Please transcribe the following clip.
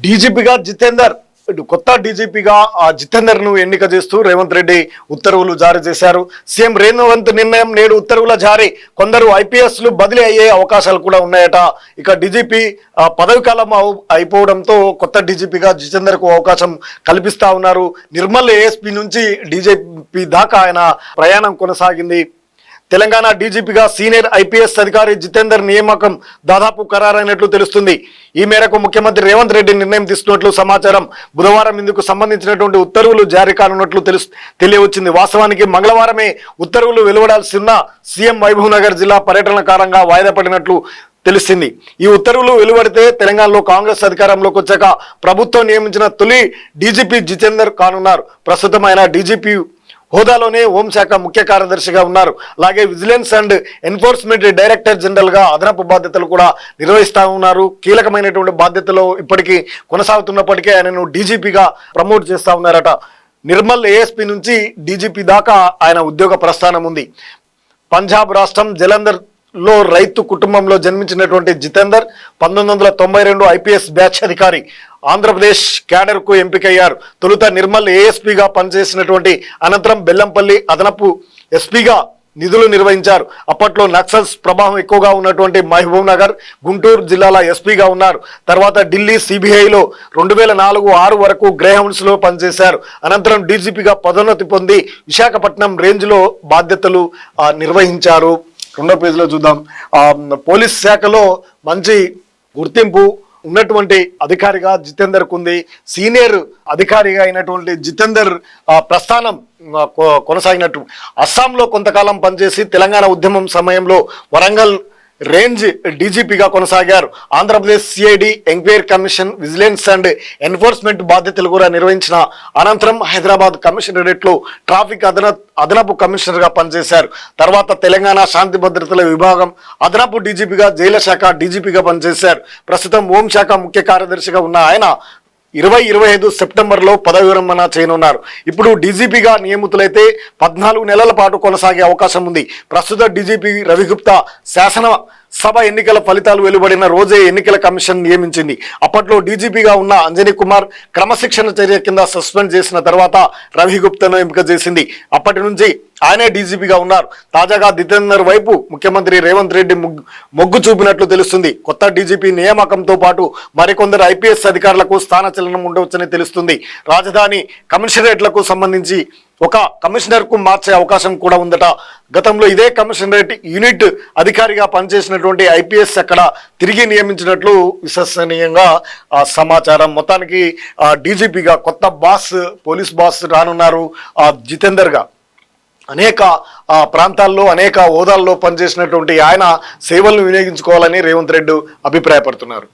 డీజీపీగా జితేందర్ కొత్త డీజీపీగా ఆ జితేందర్ను ఎన్నిక చేస్తూ రేవంత్ రెడ్డి ఉత్తర్వులు జారీ చేశారు. సీఎం రేవంత్ నిర్ణయం నేడు ఉత్తర్వుల జారీ. కొందరు ఐపీఎస్లు బదిలీ అయ్యే అవకాశాలు కూడా ఉన్నాయట. ఇక డీజీపీ పదవి కాలం అవు- అయిపోవడంతో కొత్త డీజీపీగా జితేందర్కు అవకాశం కల్పిస్తా ఉన్నారు. నిర్మల్ ఏఎస్పీ నుంచి డీజీపీ దాకా ఆయన ప్రయాణం కొనసాగింది. తెలంగాణ డీజీపీగా సీనియర్ ఐపీఎస్ అధికారి జితేందర్ నియామకం దాదాపు ఖరారైనట్లు తెలుస్తుంది. ఈ మేరకు ముఖ్యమంత్రి రేవంత్ రెడ్డి నిర్ణయం తీసుకున్నట్లు సమాచారం బుధవారం ఇందుకు సంబంధించినటువంటి ఉత్తర్వులు జారీ కానున్నట్లు తెలుసు తెలియవచ్చింది. వాస్తవానికి మంగళవారమే ఉత్తర్వులు వెలువడాల్సిన సీఎం మహబూబ్ నగర్ జిల్లా పర్యటన కారణంగా వాయిదా పడినట్లు తెలిసింది. ఈ ఉత్తర్వులు వెలువడితే తెలంగాణలో కాంగ్రెస్ అధికారంలోకి వచ్చాక ప్రభుత్వం నియమించిన తొలి డీజీపీ జితేందర్ కానున్నారు. ప్రస్తుతం ఆయన డీజీపీ హోదాలోనే హోంశాఖ ముఖ్య కార్యదర్శిగా ఉన్నారు. అలాగే విజిలెన్స్ అండ్ ఎన్ఫోర్స్మెంట్ డైరెక్టర్ జనరల్గా అదనపు బాధ్యతలు కూడా నిర్వహిస్తూ ఉన్నారు. కీలకమైనటువంటి బాధ్యతలు ఇప్పటికీ కొనసాగుతున్నప్పటికీ ఆయనను డీజీపీగా ప్రమోట్ చేస్తా ఉన్నారట. నిర్మల్ ఏఎస్పీ నుంచి డీజీపీ దాకా ఆయన ఉద్యోగ ప్రస్థానం ఉంది. పంజాబ్ రాష్ట్రం జలంధర్లో రైతు కుటుంబంలో జన్మించినటువంటి జితేందర్ పంతొమ్మిది వందల తొంభై రెండు ఐపీఎస్ బ్యాచ్ అధికారి. ఆంధ్రప్రదేశ్ క్యాడర్కు ఎంపికయ్యారు. తొలుత నిర్మల్ ఏఎస్పీగా పనిచేసినటువంటి అనంతరం బెల్లంపల్లి అదనపు ఎస్పీగా నిధులు నిర్వహించారు. అప్పట్లో నక్సల్స్ ప్రభావం ఎక్కువగా ఉన్నటువంటి మహబూబ్ నగర్ గుంటూరు జిల్లాల ఎస్పీగా ఉన్నారు. తర్వాత ఢిల్లీ సిబిఐలో రెండు వేల నాలుగు ఆరు వరకు గ్రేహౌండ్స్లో పనిచేశారు. అనంతరం డీజీపీగా పదోన్నతి పొంది విశాఖపట్నం రేంజ్లో బాధ్యతలు నిర్వహించారు. రెండో పేజీలో చూద్దాం. పోలీస్ శాఖలో మంచి గుర్తింపు ఉన్నటువంటి అధికారిగా జితేందర్ కుంది సీనియర్ అధికారిగా అయినటువంటి జితేందర్ ప్రస్థానం కొ- కొనసాగినట్టు. అస్సాంలో కొంతకాలం పనిచేసి తెలంగాణ ఉద్యమం సమయంలో వరంగల్ రేంజ్ డీజీపీగా కొనసాగారు. Andhra Pradesh CID enquiry commission vigilance and enforcement బాధ్యతలు కూడా నిర్వహించిన అనంతరం హైదరాబాద్ కమిషనరేట్లో ట్రాఫిక్ అదన అదనపు కమిషనర్గా పనిచేశారు. తర్వాత తెలంగాణ శాంతి భద్రతల విభాగం అదనపు డీజీపీగా జైల శాఖ డీజీపీగా పనిచేశారు. ప్రస్తుతం హోంశాఖ ముఖ్య కార్యదర్శిగా ఉన్న ఆయన ఇరవై ఇరవై ఐదు సెప్టెంబర్లో పదవి విరమణ చేయనున్నారు. ఇప్పుడు డీజీపీగా నియమితులైతే పద్నాలుగు నెలల పాటు కొనసాగే అవకాశం ఉంది. ప్రస్తుత డీజీపీ రవిగుప్తా శాసన సభ ఎన్నికల ఫలితాలు వెలువడిన రోజే ఎన్నికల కమిషన్ నియమించింది. అప్పట్లో డీజీపీగా ఉన్న అంజనీ కుమార్ క్రమశిక్షణ చర్య కింద సస్పెండ్ చేసిన తర్వాత రవిగుప్తను ఎంపిక చేసింది. అప్పటి నుంచి ఆయనే డీజీపీగా ఉన్నారు. తాజాగా జితేందర్ వైపు ముఖ్యమంత్రి రేవంత్ రెడ్డి మొగ్గు- మొగ్గు చూపినట్లు తెలుస్తుంది. కొత్త డీజీపీ నియామకంతో పాటు మరికొందరు ఐపీఎస్ అధికారులకు స్థానచలనం ఉండవచ్చని తెలుస్తుంది. రాజధాని కమిషనరేట్లకు సంబంధించి ఒక కమిషనర్కు మార్చే అవకాశం కూడా ఉందట. గతంలో ఇదే కమిషనరేట్ యూనిట్ అధికారిగా పనిచేసినటువంటి ఐపీఎస్ అక్కడ తిరిగి నియమించినట్లు విశ్వసనీయంగా ఆ, సమాచారం. మొత్తానికి డీజీపీగా కొత్త బాస్ పోలీస్ బాస్ రానున్నారు జితేందర్గా అనేక ప్రాంతాల్లో అనేక హోదాల్లో పనిచేసినటువంటి ఆయన సేవలను వినియోగించుకోవాలని రేవంత్ రెడ్డి అభిప్రాయపడుతున్నారు.